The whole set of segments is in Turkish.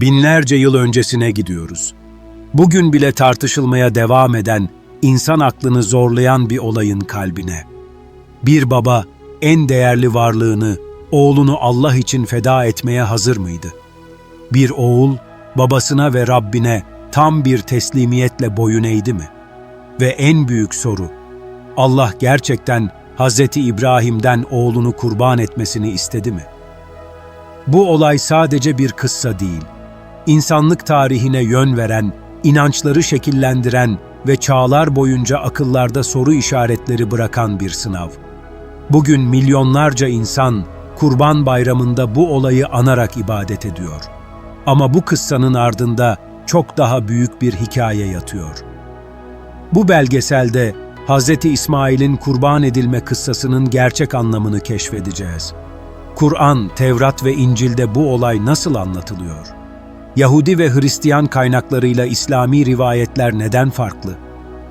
Binlerce yıl öncesine gidiyoruz. Bugün bile tartışılmaya devam eden, insan aklını zorlayan bir olayın kalbine. Bir baba en değerli varlığını, oğlunu Allah için feda etmeye hazır mıydı? Bir oğul babasına ve Rabbine tam bir teslimiyetle boyun eğdi mi? Ve en büyük soru, Allah gerçekten Hz. İbrahim'den oğlunu kurban etmesini istedi mi? Bu olay sadece bir kıssa değil, insanlık tarihine yön veren, inançları şekillendiren ve çağlar boyunca akıllarda soru işaretleri bırakan bir sınav. Bugün milyonlarca insan Kurban Bayramı'nda bu olayı anarak ibadet ediyor. Ama bu kıssanın ardında çok daha büyük bir hikaye yatıyor. Bu belgeselde Hz. İsmail'in kurban edilme kıssasının gerçek anlamını keşfedeceğiz. Kur'an, Tevrat ve İncil'de bu olay nasıl anlatılıyor? Yahudi ve Hristiyan kaynaklarıyla İslami rivayetler neden farklı?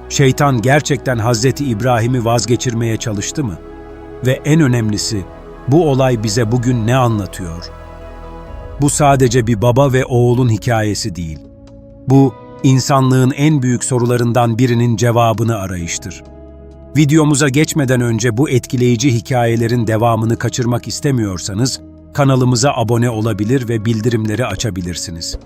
Şeytan gerçekten Hz. İbrahim'i vazgeçirmeye çalıştı mı? Ve en önemlisi, bu olay bize bugün ne anlatıyor? Bu sadece bir baba ve oğulun hikayesi değil. Bu, insanlığın en büyük sorularından birinin cevabını arayıştır. Videomuza geçmeden önce bu etkileyici hikayelerin devamını kaçırmak istemiyorsanız, kanalımıza abone olabilir ve bildirimleri açabilirsiniz.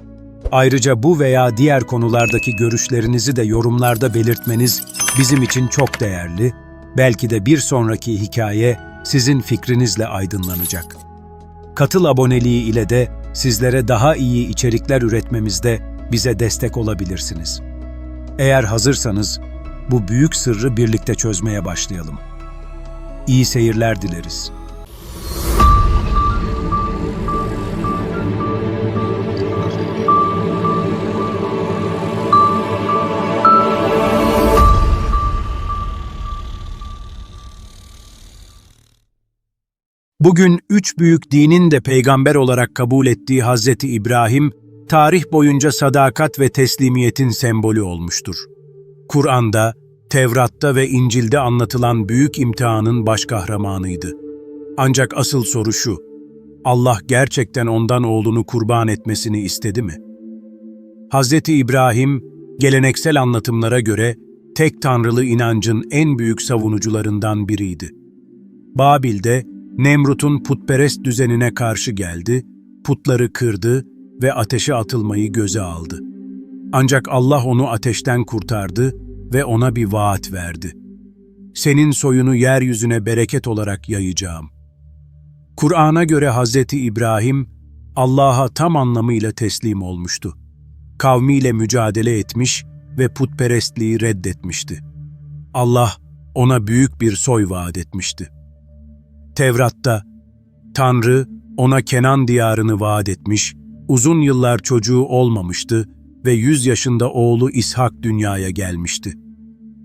Ayrıca bu veya diğer konulardaki görüşlerinizi de yorumlarda belirtmeniz bizim için çok değerli. Belki de bir sonraki hikaye sizin fikrinizle aydınlanacak. Katıl aboneliği ile de sizlere daha iyi içerikler üretmemizde bize destek olabilirsiniz. Eğer hazırsanız bu büyük sırrı birlikte çözmeye başlayalım. İyi seyirler dileriz. Bugün üç büyük dinin de peygamber olarak kabul ettiği Hazreti İbrahim, tarih boyunca sadakat ve teslimiyetin sembolü olmuştur. Kur'an'da, Tevrat'ta ve İncil'de anlatılan büyük imtihanın baş kahramanıydı. Ancak asıl soru şu, Allah gerçekten ondan oğlunu kurban etmesini istedi mi? Hazreti İbrahim, geleneksel anlatımlara göre tek tanrılı inancın en büyük savunucularından biriydi. Babil'de Nemrut'un putperest düzenine karşı geldi, putları kırdı ve ateşe atılmayı göze aldı. Ancak Allah onu ateşten kurtardı ve ona bir vaat verdi. Senin soyunu yeryüzüne bereket olarak yayacağım. Kur'an'a göre Hazreti İbrahim, Allah'a tam anlamıyla teslim olmuştu. Kavmiyle mücadele etmiş ve putperestliği reddetmişti. Allah ona büyük bir soy vaat etmişti. Tevrat'ta Tanrı ona Kenan diyarını vaat etmiş, uzun yıllar çocuğu olmamıştı ve yüz yaşında oğlu İshak dünyaya gelmişti.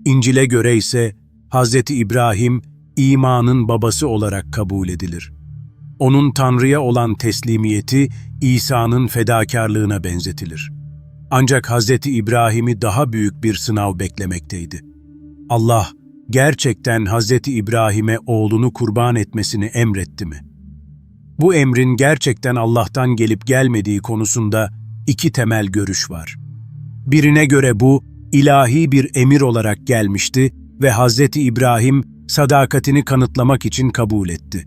İncil'e göre ise Hz. İbrahim imanın babası olarak kabul edilir. Onun Tanrı'ya olan teslimiyeti İsa'nın fedakarlığına benzetilir. Ancak Hz. İbrahim'i daha büyük bir sınav beklemekteydi. Allah, gerçekten Hz. İbrahim'e oğlunu kurban etmesini emretti mi? Bu emrin gerçekten Allah'tan gelip gelmediği konusunda iki temel görüş var. Birine göre bu, ilahi bir emir olarak gelmişti ve Hz. İbrahim sadakatini kanıtlamak için kabul etti.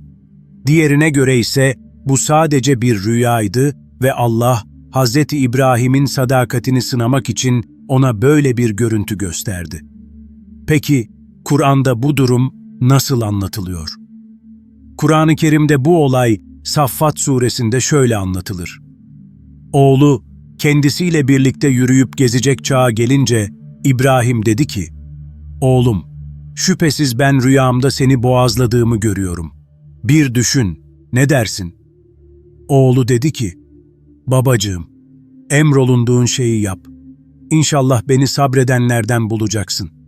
Diğerine göre ise bu sadece bir rüyaydı ve Allah, Hz. İbrahim'in sadakatini sınamak için ona böyle bir görüntü gösterdi. Peki, Kur'an'da bu durum nasıl anlatılıyor? Kur'an-ı Kerim'de bu olay Saffat suresinde şöyle anlatılır. Oğlu kendisiyle birlikte yürüyüp gezecek çağa gelince İbrahim dedi ki, Oğlum, şüphesiz ben rüyamda seni boğazladığımı görüyorum. Bir düşün, ne dersin? Oğlu dedi ki, Babacığım, emrolunduğun şeyi yap. İnşallah beni sabredenlerden bulacaksın.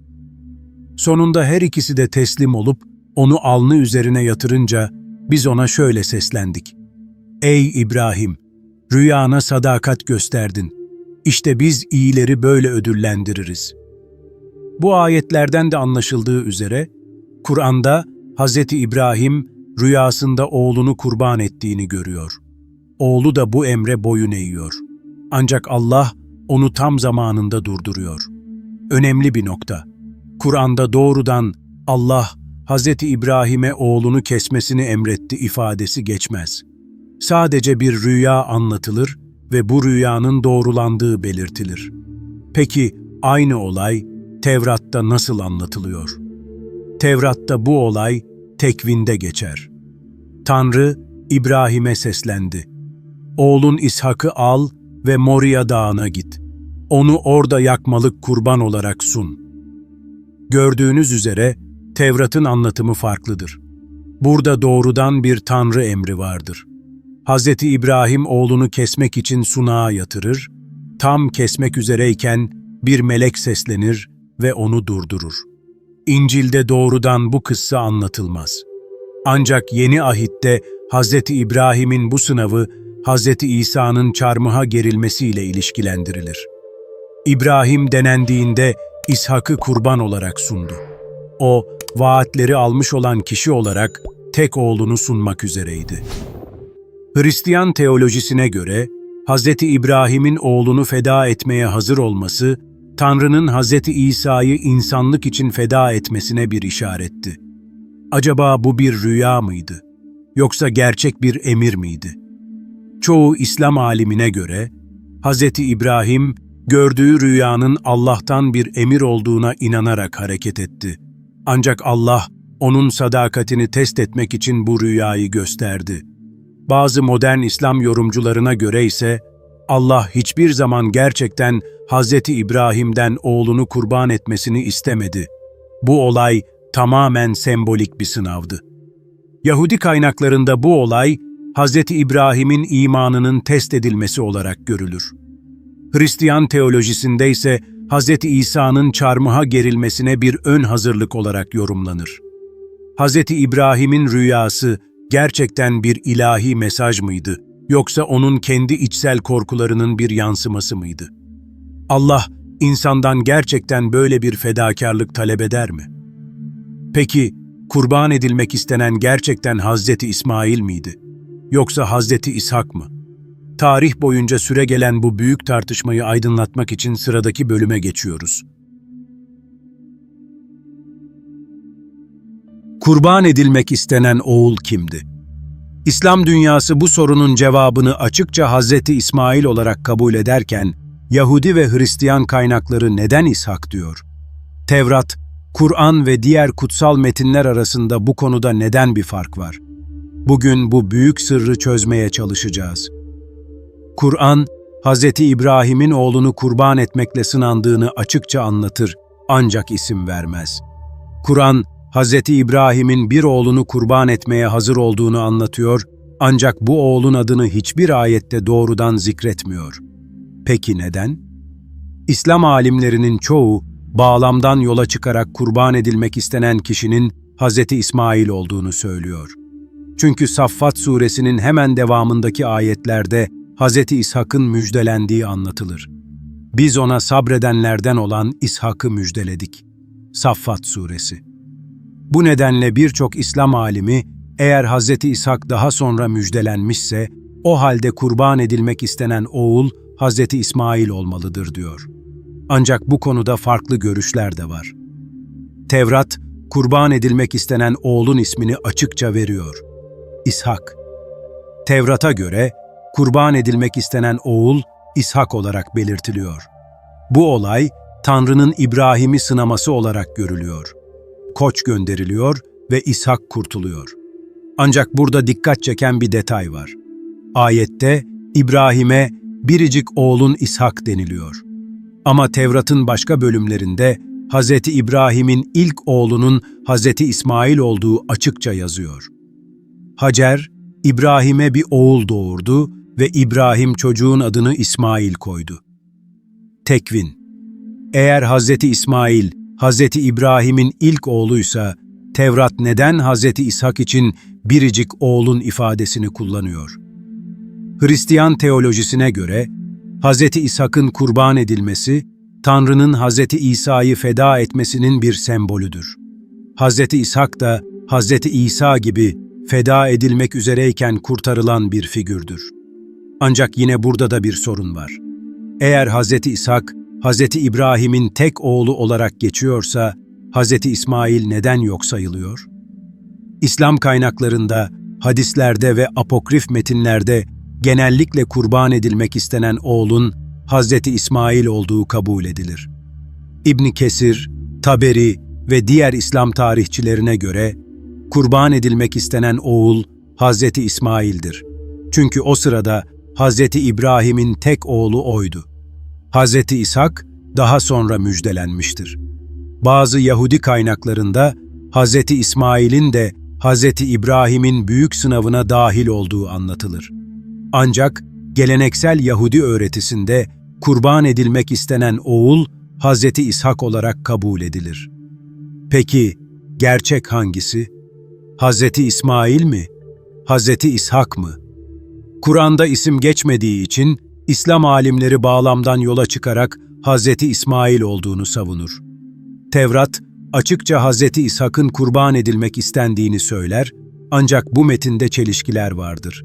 Sonunda her ikisi de teslim olup onu alnı üzerine yatırınca biz ona şöyle seslendik. Ey İbrahim! Rüyana sadakat gösterdin. İşte biz iyileri böyle ödüllendiririz. Bu ayetlerden de anlaşıldığı üzere, Kur'an'da Hz. İbrahim rüyasında oğlunu kurban ettiğini görüyor. Oğlu da bu emre boyun eğiyor. Ancak Allah onu tam zamanında durduruyor. Önemli bir nokta. Kur'an'da doğrudan Allah Hz. İbrahim'e oğlunu kesmesini emretti ifadesi geçmez. Sadece bir rüya anlatılır ve bu rüyanın doğrulandığı belirtilir. Peki aynı olay Tevrat'ta nasıl anlatılıyor? Tevrat'ta bu olay tekvinde geçer. Tanrı İbrahim'e seslendi. Oğlun İshak'ı al ve Moria dağına git. Onu orada yakmalık kurban olarak sun. Gördüğünüz üzere Tevrat'ın anlatımı farklıdır. Burada doğrudan bir Tanrı emri vardır. Hz. İbrahim oğlunu kesmek için sunağa yatırır, tam kesmek üzereyken bir melek seslenir ve onu durdurur. İncil'de doğrudan bu kıssa anlatılmaz. Ancak yeni ahitte Hz. İbrahim'in bu sınavı Hz. İsa'nın çarmıha gerilmesiyle ilişkilendirilir. İbrahim denendiğinde İshak'ı kurban olarak sundu. O, vaatleri almış olan kişi olarak tek oğlunu sunmak üzereydi. Hristiyan teolojisine göre Hz. İbrahim'in oğlunu feda etmeye hazır olması, Tanrı'nın Hz. İsa'yı insanlık için feda etmesine bir işaretti. Acaba bu bir rüya mıydı? Yoksa gerçek bir emir miydi? Çoğu İslam alimine göre Hz. İbrahim gördüğü rüyanın Allah'tan bir emir olduğuna inanarak hareket etti. Ancak Allah onun sadakatini test etmek için bu rüyayı gösterdi. Bazı modern İslam yorumcularına göre ise Allah hiçbir zaman gerçekten Hz. İbrahim'den oğlunu kurban etmesini istemedi. Bu olay tamamen sembolik bir sınavdı. Yahudi kaynaklarında bu olay Hz. İbrahim'in imanının test edilmesi olarak görülür. Hristiyan teolojisinde ise Hz. İsa'nın çarmıha gerilmesine bir ön hazırlık olarak yorumlanır. Hz. İbrahim'in rüyası gerçekten bir ilahi mesaj mıydı, yoksa onun kendi içsel korkularının bir yansıması mıydı? Allah, insandan gerçekten böyle bir fedakarlık talep eder mi? Peki, kurban edilmek istenen gerçekten Hazreti İsmail miydi? Yoksa Hazreti İshak mı? Tarih boyunca süre gelen bu büyük tartışmayı aydınlatmak için sıradaki bölüme geçiyoruz. Kurban edilmek istenen oğul kimdi? İslam dünyası bu sorunun cevabını açıkça Hazreti İsmail olarak kabul ederken, Yahudi ve Hristiyan kaynakları neden İshak diyor? Tevrat, Kur'an ve diğer kutsal metinler arasında bu konuda neden bir fark var? Bugün bu büyük sırrı çözmeye çalışacağız. Kur'an, Hz. İbrahim'in oğlunu kurban etmekle sınandığını açıkça anlatır ancak isim vermez. Kur'an, Hz. İbrahim'in bir oğlunu kurban etmeye hazır olduğunu anlatıyor ancak bu oğlun adını hiçbir ayette doğrudan zikretmiyor. Peki neden? İslam alimlerinin çoğu bağlamdan yola çıkarak kurban edilmek istenen kişinin Hz. İsmail olduğunu söylüyor. Çünkü Saffat suresinin hemen devamındaki ayetlerde Hz. İshak'ın müjdelendiği anlatılır. Biz ona sabredenlerden olan İshak'ı müjdeledik. Saffat suresi. Bu nedenle birçok İslam alimi eğer Hz. İshak daha sonra müjdelenmişse, o halde kurban edilmek istenen oğul Hz. İsmail olmalıdır diyor. Ancak bu konuda farklı görüşler de var. Tevrat, kurban edilmek istenen oğlun ismini açıkça veriyor. İshak. Tevrat'a göre kurban edilmek istenen oğul İshak olarak belirtiliyor. Bu olay Tanrı'nın İbrahim'i sınaması olarak görülüyor. Koç gönderiliyor ve İshak kurtuluyor. Ancak burada dikkat çeken bir detay var. Ayette İbrahim'e biricik oğlun İshak deniliyor. Ama Tevrat'ın başka bölümlerinde Hz. İbrahim'in ilk oğlunun Hz. İsmail olduğu açıkça yazıyor. Hacer, İbrahim'e bir oğul doğurdu ve İbrahim çocuğun adını İsmail koydu. Tekvin Eğer Hz. İsmail, Hz. İbrahim'in ilk oğluysa, Tevrat neden Hz. İshak için biricik oğlun ifadesini kullanıyor? Hristiyan teolojisine göre, Hz. İshak'ın kurban edilmesi, Tanrı'nın Hz. İsa'yı feda etmesinin bir sembolüdür. Hz. İshak da Hz. İsa gibi feda edilmek üzereyken kurtarılan bir figürdür. Ancak yine burada da bir sorun var. Eğer Hz. İshak, Hz. İbrahim'in tek oğlu olarak geçiyorsa, Hz. İsmail neden yok sayılıyor? İslam kaynaklarında, hadislerde ve apokrif metinlerde genellikle kurban edilmek istenen oğlun Hz. İsmail olduğu kabul edilir. İbn Kesir, Taberi ve diğer İslam tarihçilerine göre kurban edilmek istenen oğul Hz. İsmail'dir. Çünkü o sırada Hz. İbrahim'in tek oğlu oydu. Hz. İshak daha sonra müjdelenmiştir. Bazı Yahudi kaynaklarında Hz. İsmail'in de Hz. İbrahim'in büyük sınavına dahil olduğu anlatılır. Ancak geleneksel Yahudi öğretisinde kurban edilmek istenen oğul Hz. İshak olarak kabul edilir. Peki gerçek hangisi? Hz. İsmail mi? Hz. İshak mı? Kur'an'da isim geçmediği için İslam alimleri bağlamdan yola çıkarak Hz. İsmail olduğunu savunur. Tevrat, açıkça Hz. İshak'ın kurban edilmek istendiğini söyler, ancak bu metinde çelişkiler vardır.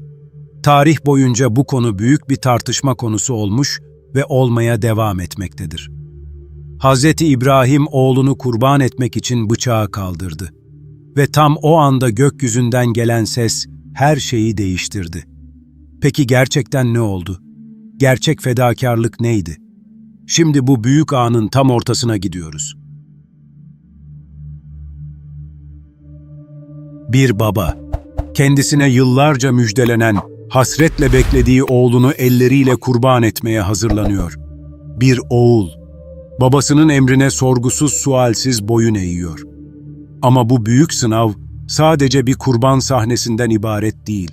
Tarih boyunca bu konu büyük bir tartışma konusu olmuş ve olmaya devam etmektedir. Hz. İbrahim oğlunu kurban etmek için bıçağı kaldırdı ve tam o anda gökyüzünden gelen ses her şeyi değiştirdi. Peki gerçekten ne oldu? Gerçek fedakarlık neydi? Şimdi bu büyük anın tam ortasına gidiyoruz. Bir baba, kendisine yıllarca müjdelenen, hasretle beklediği oğlunu elleriyle kurban etmeye hazırlanıyor. Bir oğul, babasının emrine sorgusuz sualsiz boyun eğiyor. Ama bu büyük sınav sadece bir kurban sahnesinden ibaret değil.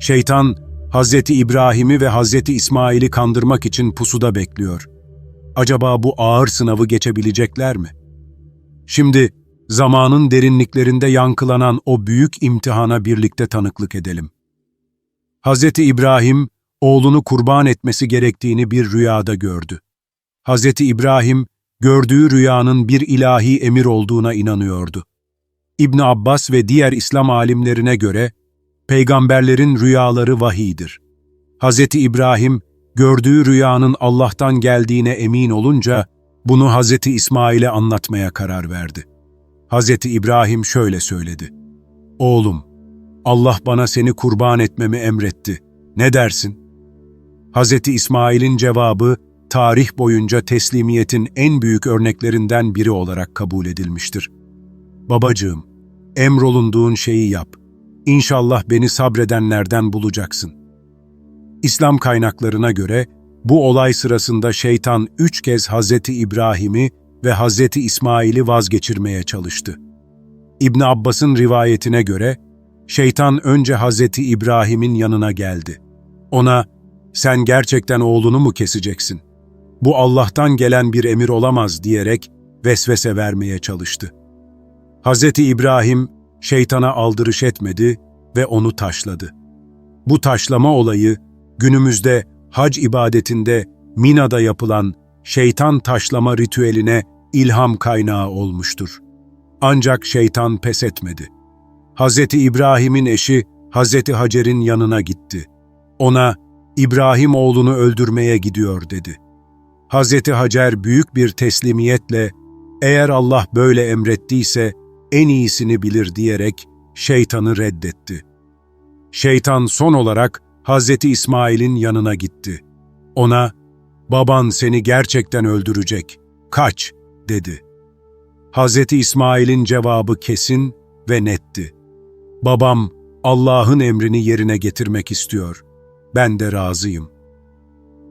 Şeytan, Hazreti İbrahim'i ve Hazreti İsmail'i kandırmak için pusuda bekliyor. Acaba bu ağır sınavı geçebilecekler mi? Şimdi zamanın derinliklerinde yankılanan o büyük imtihana birlikte tanıklık edelim. Hazreti İbrahim, oğlunu kurban etmesi gerektiğini bir rüyada gördü. Hazreti İbrahim, gördüğü rüyanın bir ilahi emir olduğuna inanıyordu. İbn Abbas ve diğer İslam alimlerine göre, peygamberlerin rüyaları vahidir. Hz. İbrahim, gördüğü rüyanın Allah'tan geldiğine emin olunca, bunu Hz. İsmail'e anlatmaya karar verdi. Hz. İbrahim şöyle söyledi. Oğlum, Allah bana seni kurban etmemi emretti. Ne dersin? Hz. İsmail'in cevabı, tarih boyunca teslimiyetin en büyük örneklerinden biri olarak kabul edilmiştir. Babacığım, emrolunduğun şeyi yap. İnşallah beni sabredenlerden bulacaksın. İslam kaynaklarına göre bu olay sırasında şeytan üç kez Hazreti İbrahim'i ve Hazreti İsmail'i vazgeçirmeye çalıştı. İbn Abbas'ın rivayetine göre şeytan önce Hazreti İbrahim'in yanına geldi. Ona, sen gerçekten oğlunu mu keseceksin? Bu Allah'tan gelen bir emir olamaz diyerek vesvese vermeye çalıştı. Hazreti İbrahim şeytana aldırış etmedi ve onu taşladı. Bu taşlama olayı günümüzde hac ibadetinde Mina'da yapılan şeytan taşlama ritüeline ilham kaynağı olmuştur. Ancak şeytan pes etmedi. Hz. İbrahim'in eşi Hz. Hacer'in yanına gitti. Ona, İbrahim oğlunu öldürmeye gidiyor dedi. Hz. Hacer büyük bir teslimiyetle, eğer Allah böyle emrettiyse en iyisini bilir diyerek şeytanı reddetti. Şeytan son olarak Hazreti İsmail'in yanına gitti. Ona, baban seni gerçekten öldürecek, kaç, dedi. Hazreti İsmail'in cevabı kesin ve netti. Babam Allah'ın emrini yerine getirmek istiyor. Ben de razıyım.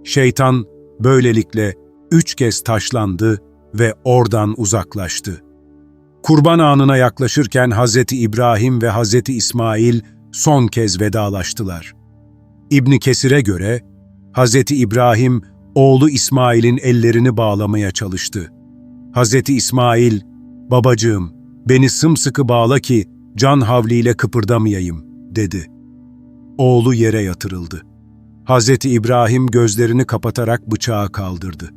Şeytan böylelikle üç kez taşlandı ve oradan uzaklaştı. Kurban anına yaklaşırken Hz. İbrahim ve Hz. İsmail son kez vedalaştılar. İbn Kesir'e göre Hz. İbrahim oğlu İsmail'in ellerini bağlamaya çalıştı. Hz. İsmail, "Babacığım, beni sımsıkı bağla ki can havliyle kıpırdamayayım." dedi. Oğlu yere yatırıldı. Hz. İbrahim gözlerini kapatarak bıçağı kaldırdı.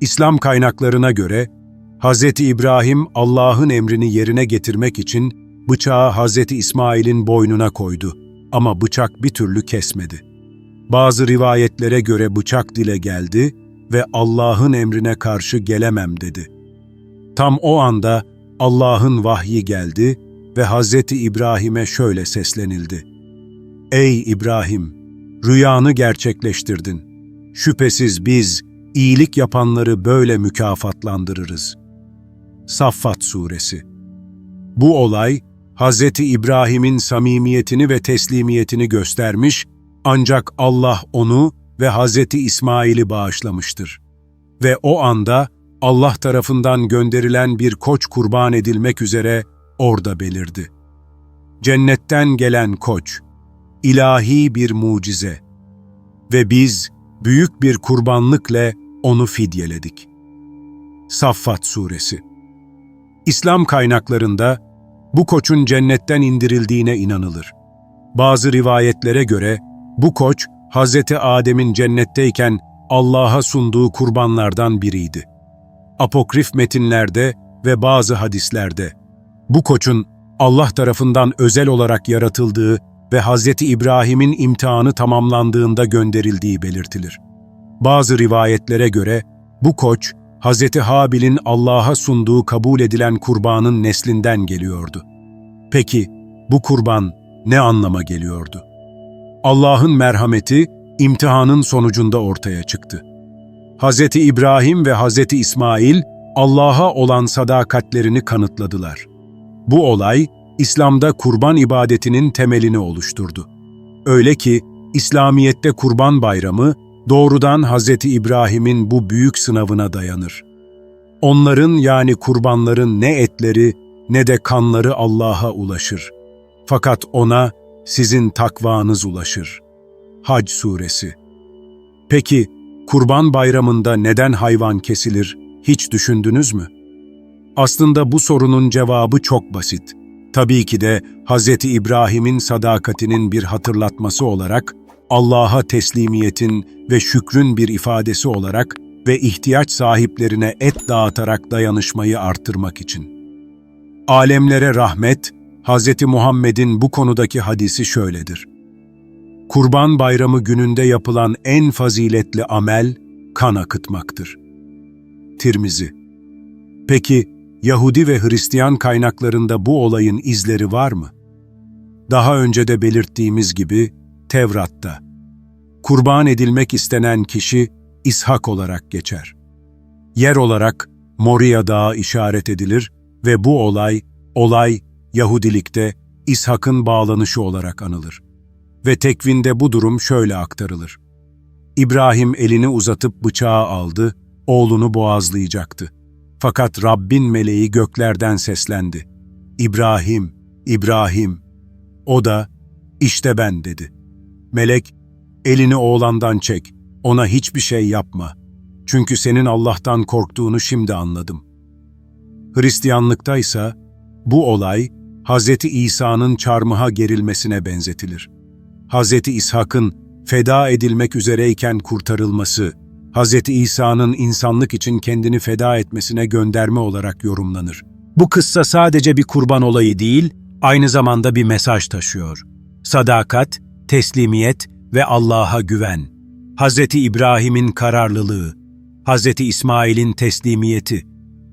İslam kaynaklarına göre Hz. İbrahim Allah'ın emrini yerine getirmek için bıçağı Hz. İsmail'in boynuna koydu ama bıçak bir türlü kesmedi. Bazı rivayetlere göre bıçak dile geldi ve Allah'ın emrine karşı gelemem dedi. Tam o anda Allah'ın vahyi geldi ve Hazreti İbrahim'e şöyle seslenildi. Ey İbrahim! Rüyanı gerçekleştirdin. Şüphesiz biz iyilik yapanları böyle mükafatlandırırız. Saffat Suresi Bu olay, Hazreti İbrahim'in samimiyetini ve teslimiyetini göstermiş, ancak Allah onu ve Hazreti İsmail'i bağışlamıştır. Ve o anda Allah tarafından gönderilen bir koç kurban edilmek üzere orada belirdi. Cennetten gelen koç, ilahi bir mucize ve biz büyük bir kurbanlıkla onu fidyeledik. Saffat Suresi İslam kaynaklarında bu koçun cennetten indirildiğine inanılır. Bazı rivayetlere göre bu koç Hz. Adem'in cennetteyken Allah'a sunduğu kurbanlardan biriydi. Apokrif metinlerde ve bazı hadislerde bu koçun Allah tarafından özel olarak yaratıldığı ve Hz. İbrahim'in imtihanı tamamlandığında gönderildiği belirtilir. Bazı rivayetlere göre bu koç, Hz. Habil'in Allah'a sunduğu kabul edilen kurbanın neslinden geliyordu. Peki bu kurban ne anlama geliyordu? Allah'ın merhameti imtihanın sonucunda ortaya çıktı. Hz. İbrahim ve Hz. İsmail Allah'a olan sadakatlerini kanıtladılar. Bu olay İslam'da kurban ibadetinin temelini oluşturdu. Öyle ki İslamiyet'te Kurban Bayramı doğrudan Hz. İbrahim'in bu büyük sınavına dayanır. Onların yani kurbanların ne etleri ne de kanları Allah'a ulaşır. Fakat ona sizin takvanız ulaşır. Hac Suresi Peki, Kurban Bayramı'nda neden hayvan kesilir, hiç düşündünüz mü? Aslında bu sorunun cevabı çok basit. Tabii ki de Hz. İbrahim'in sadakatinin bir hatırlatması olarak, Allah'a teslimiyetin ve şükrün bir ifadesi olarak ve ihtiyaç sahiplerine et dağıtarak dayanışmayı artırmak için. Alemlere rahmet, Hz. Muhammed'in bu konudaki hadisi şöyledir. Kurban bayramı gününde yapılan en faziletli amel, kan akıtmaktır. Tirmizi Peki, Yahudi ve Hristiyan kaynaklarında bu olayın izleri var mı? Daha önce de belirttiğimiz gibi, Tevrat'ta. Kurban edilmek istenen kişi, İshak olarak geçer. Yer olarak Moria Dağı işaret edilir ve bu olay, olay Yahudilikte İshak'ın bağlanışı olarak anılır. Ve tekvinde bu durum şöyle aktarılır. İbrahim elini uzatıp bıçağı aldı, oğlunu boğazlayacaktı. Fakat Rabbin meleği göklerden seslendi. İbrahim, İbrahim. O da, işte ben dedi. Melek, elini oğlandan çek, ona hiçbir şey yapma. Çünkü senin Allah'tan korktuğunu şimdi anladım. Hristiyanlıkta ise bu olay Hz. İsa'nın çarmıha gerilmesine benzetilir. Hz. İshak'ın feda edilmek üzereyken kurtarılması, Hz. İsa'nın insanlık için kendini feda etmesine gönderme olarak yorumlanır. Bu kıssa sadece bir kurban olayı değil, aynı zamanda bir mesaj taşıyor. Sadakat, teslimiyet ve Allah'a güven. Hz. İbrahim'in kararlılığı, Hz. İsmail'in teslimiyeti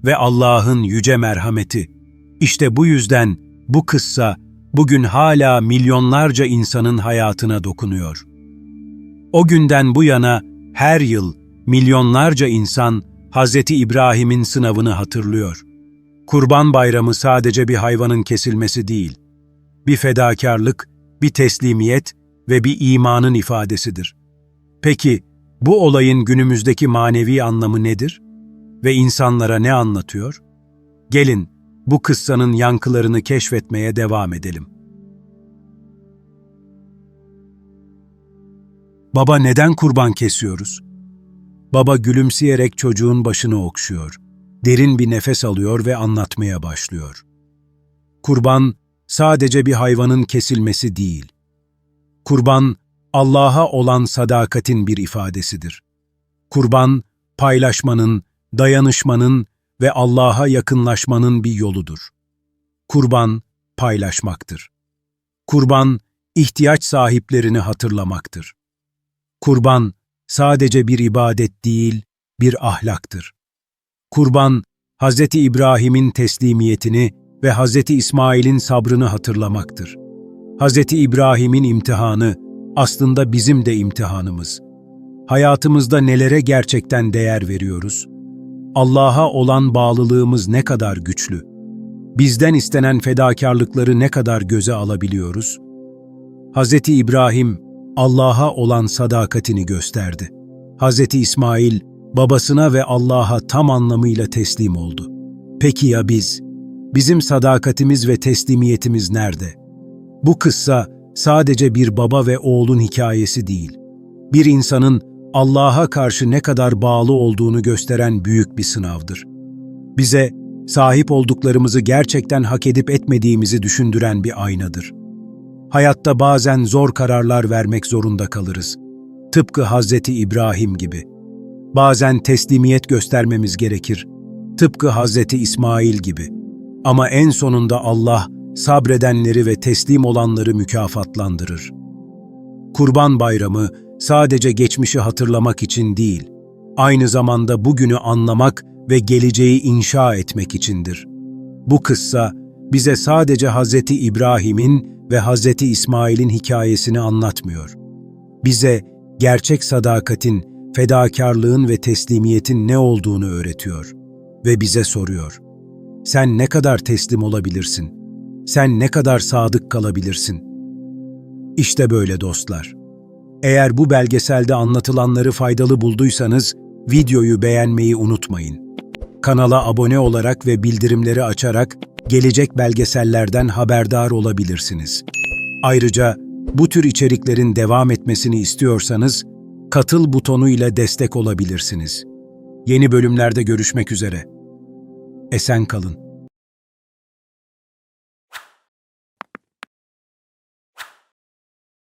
ve Allah'ın yüce merhameti. İşte bu yüzden bu kıssa bugün hala milyonlarca insanın hayatına dokunuyor. O günden bu yana her yıl milyonlarca insan Hz. İbrahim'in sınavını hatırlıyor. Kurban Bayramı sadece bir hayvanın kesilmesi değil, bir fedakarlık, bir teslimiyet ve bir imanın ifadesidir. Peki bu olayın günümüzdeki manevi anlamı nedir? Ve insanlara ne anlatıyor? Gelin bu kıssanın yankılarını keşfetmeye devam edelim. Baba neden kurban kesiyoruz? Baba gülümseyerek çocuğun başını okşuyor. Derin bir nefes alıyor ve anlatmaya başlıyor. Kurban sadece bir hayvanın kesilmesi değil. Kurban Allah'a olan sadakatin bir ifadesidir. Kurban paylaşmanın, dayanışmanın ve Allah'a yakınlaşmanın bir yoludur. Kurban paylaşmaktır. Kurban ihtiyaç sahiplerini hatırlamaktır. Kurban sadece bir ibadet değil, bir ahlaktır. Kurban, Hz. İbrahim'in teslimiyetini ve Hz. İsmail'in sabrını hatırlamaktır. Hz. İbrahim'in imtihanı aslında bizim de imtihanımız. Hayatımızda nelere gerçekten değer veriyoruz? Allah'a olan bağlılığımız ne kadar güçlü? Bizden istenen fedakarlıkları ne kadar göze alabiliyoruz? Hz. İbrahim, Allah'a olan sadakatini gösterdi. Hz. İsmail, babasına ve Allah'a tam anlamıyla teslim oldu. Peki ya biz? Bizim sadakatimiz ve teslimiyetimiz nerede? Bu kıssa sadece bir baba ve oğlun hikayesi değil. Bir insanın Allah'a karşı ne kadar bağlı olduğunu gösteren büyük bir sınavdır. Bize sahip olduklarımızı gerçekten hak edip etmediğimizi düşündüren bir aynadır. Hayatta bazen zor kararlar vermek zorunda kalırız. Tıpkı Hazreti İbrahim gibi. Bazen teslimiyet göstermemiz gerekir. Tıpkı Hazreti İsmail gibi. Ama en sonunda Allah sabredenleri ve teslim olanları mükafatlandırır. Kurban Bayramı sadece geçmişi hatırlamak için değil, aynı zamanda bugünü anlamak ve geleceği inşa etmek içindir. Bu kıssa bize sadece Hazreti İbrahim'in ve Hazreti İsmail'in hikayesini anlatmıyor. Bize gerçek sadakatin, fedakarlığın ve teslimiyetin ne olduğunu öğretiyor ve bize soruyor. Sen ne kadar teslim olabilirsin? Sen ne kadar sadık kalabilirsin? İşte böyle dostlar. Eğer bu belgeselde anlatılanları faydalı bulduysanız videoyu beğenmeyi unutmayın. Kanala abone olarak ve bildirimleri açarak gelecek belgesellerden haberdar olabilirsiniz. Ayrıca bu tür içeriklerin devam etmesini istiyorsanız katıl butonu ile destek olabilirsiniz. Yeni bölümlerde görüşmek üzere. Esen kalın.